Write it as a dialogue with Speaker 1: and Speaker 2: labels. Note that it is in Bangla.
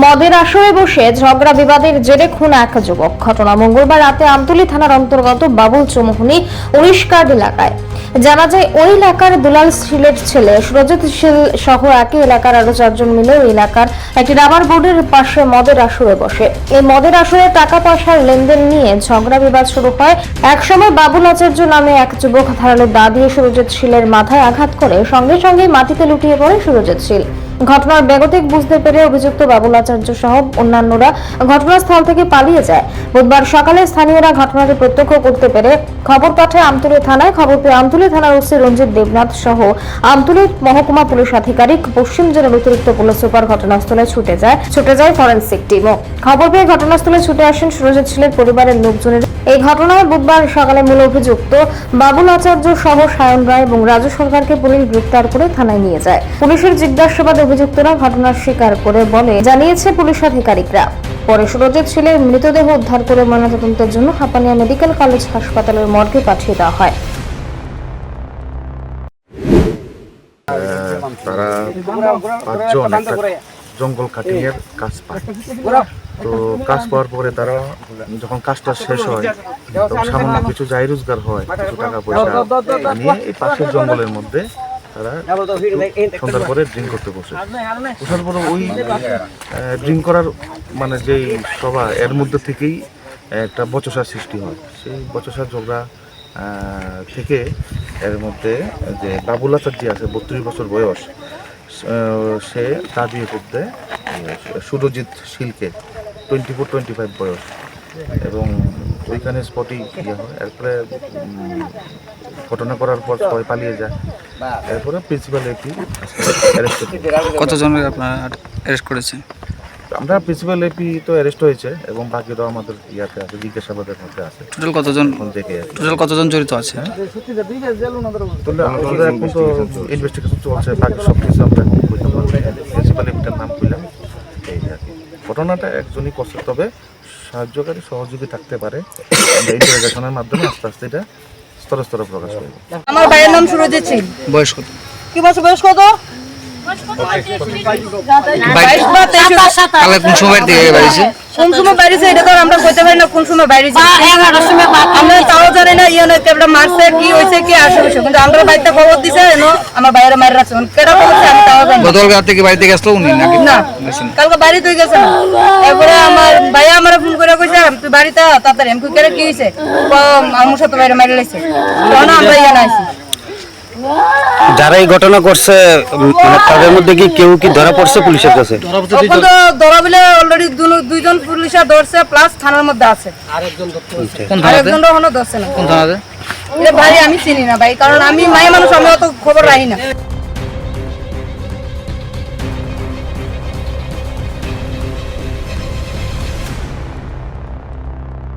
Speaker 1: মদের আসরে বসে ঝগড়া বিবাদের জেরে খুন এক যুবক। ঘটনা মঙ্গলবার রাতে আমতলী থানার অন্তর্গত বাবুল চৌমুহনী উড়িষ্কার এলাকায়। জানা যায়, ওই এলাকার দুলাল শীলের ছেলে সুরজিৎ শীল সহ একই এলাকার আরও চারজন মিলে ওই এলাকার একটি রাবার বোর্ডের পাশে মদের আসরে বসে। এই মদের আসরে টাকা পয়সার লেনদেন নিয়ে ঝগড়া বিবাদ শুরু হয়। একসময় বাবুল আচার্য নামে এক যুবক ধারালো দা দিয়ে সুরজিৎ শীলের মাথায় আঘাত করে সঙ্গে সঙ্গে মাটিতে লুটিয়ে পড়ে সুরজিৎ শীল। ঘটনার বেগতিক বুঝতে পেরে অভিযুক্ত বাবুল আচার্য সহ অন্যান্যরা ঘটনাস্থল থেকে পালিয়ে যায়। বুধবার সকালে স্থানীয়রা ঘটনাটি প্রত্যক্ষ করতে পেরে খবর পাঠায় আমতুলি থানায়। খবর পেয়ে আমতুলি থানার ওসি রঞ্জিত দেবনাথ সহ আমতুলি মহকুমা পুলিশ আধিকারিক পশ্চিম জেলার অতিরিক্ত পুলিশ সুপার ঘটনাস্থলে ছুটে যায়। ছুটে যায় ফরেন্সিক টিমও। খবর পেয়ে ঘটনাস্থলে ছুটে আসেন সুরজিৎ শীলের পরিবারের লোকজনের। এই ঘটনায় বুধবার সকালে মূল অভিযুক্ত বাবুল আচার্য সহ সায়ন রায় এবং রাজু সরকারকে পুলিশ গ্রেপ্তার করে থানায় নিয়ে যায়। পুলিশের জিজ্ঞাসাবাদে অভিযুক্তরা ঘটনার স্বীকার করে বলে জানিয়েছে পুলিশ আধিকারিকরা। পরে সুরজিৎ শীলের মৃতদেহ উদ্ধার করে ময়নাতদন্তের জন্য হাপানিয়া মেডিকেল কলেজ হাসপাতালের মর্গে পাঠিয়ে দেওয়া হয়।
Speaker 2: তারা পাঁচজন একটা জঙ্গল কাটিংয়ের কাজ পায়। তো কাজ পাওয়ার পরে তারা যখন কাজটা শেষ হয়, তখন সামান্য কিছু যাই রোজগার হয়, কিছু টাকা পয়সা নিয়ে এই পাশের জঙ্গলের মধ্যে তারা সন্ধ্যার পরে ড্রিঙ্ক করতে বসে। বসার পরে ওই ড্রিঙ্ক করার মানে যেই সভা এর মধ্যে থেকেই একটা বচসার সৃষ্টি হয়। সেই বচসার ঝগড়া থেকে এর মধ্যে যে বাবুল আচার যে আছে বত্রিশ বছর বয়স সে তা দিয়ে করতে সুরজিৎ শিলকে টোয়েন্টি ফোর টোয়েন্টি ফাইভ বয়স। এবং ওইখানে স্পটই ইয়ে হয়। এরপরে ঘটনা করার পর সবাই পালিয়ে যায়। এরপরে প্রিন্সিপাল অ্যারেস্ট
Speaker 3: কতজনের আপনারা অ্যারেস্ট করেছেন?
Speaker 2: আমরা প্রিন্সিপাল এপি তো অ্যারেস্ট হয়েছে এবং বাকিরাও আমাদের ইয়াতে আছে জিজ্ঞাসাবাদের মধ্যে আছে।
Speaker 3: টোটাল কতজন। টোটাল কতজন জড়িত আছে?
Speaker 2: তাহলে আমাদের এখন তো ইনভেস্টিগেশন চলছে বাকি সব কিছু আমরা প্রিন্সিপাল এপিটার নাম কইলাম এই আর কি। ঘটনাটা একজনই করছে তবে সাহায্যকারী সহযোগী থাকতে পারে। ইন্টারোগেশনের মাধ্যমে আস্তে আস্তে এটা স্তরে স্তরে প্রকাশ করব।
Speaker 4: আমার ভাইয়ের নাম সুরজিৎ সিং।
Speaker 3: বয়স কত
Speaker 4: কি বছর বয়স কত বাইশ বা তেইশ।
Speaker 3: কালে কোন সময় থেকে বাড়িছে
Speaker 4: কোন সময় বাইরেছে এটা তো আমরা কইতে পারি না কোন সময় বাইরেছে আমরা তাও জানি না ইয়ে নয় কেবলা মারছে কি হয়েছে কি আসে হয়েছে কিন্তু আমরা বাড়িতে খবর দিছে এনো আমার বাইরে মারি রাখছে। কেটা করছে আমি তাও জানি
Speaker 3: গতকাল রাত থেকে বাড়িতে গেছিল উনি নাকি?
Speaker 4: না
Speaker 3: গেছেন।
Speaker 4: কালকে বাড়ি গেছে না। এরপরে আমার ভাইয়া আমার তুই বাড়িতে আয়, তাড়াতাড়ি আমি কই, কেরে কি আমার সাথে বাইরে মারি লাইছে। তখন আমরা ইয়ে নাইছি
Speaker 5: যারা এই ঘটনা করছে মানে তাদের মধ্যে কি কেউ কি ধরা পড়ছে পুলিশের কাছে?
Speaker 4: ধরা বিলে অলরেডি দুইজন পুলিশে ধরছে প্লাস থানার মধ্যে আছে। আরেকজন ধরছে না। ভাই আমি চিনি না ভাই কারণ আমি মায়ের মানুষ আমি অত খবর রাখি না।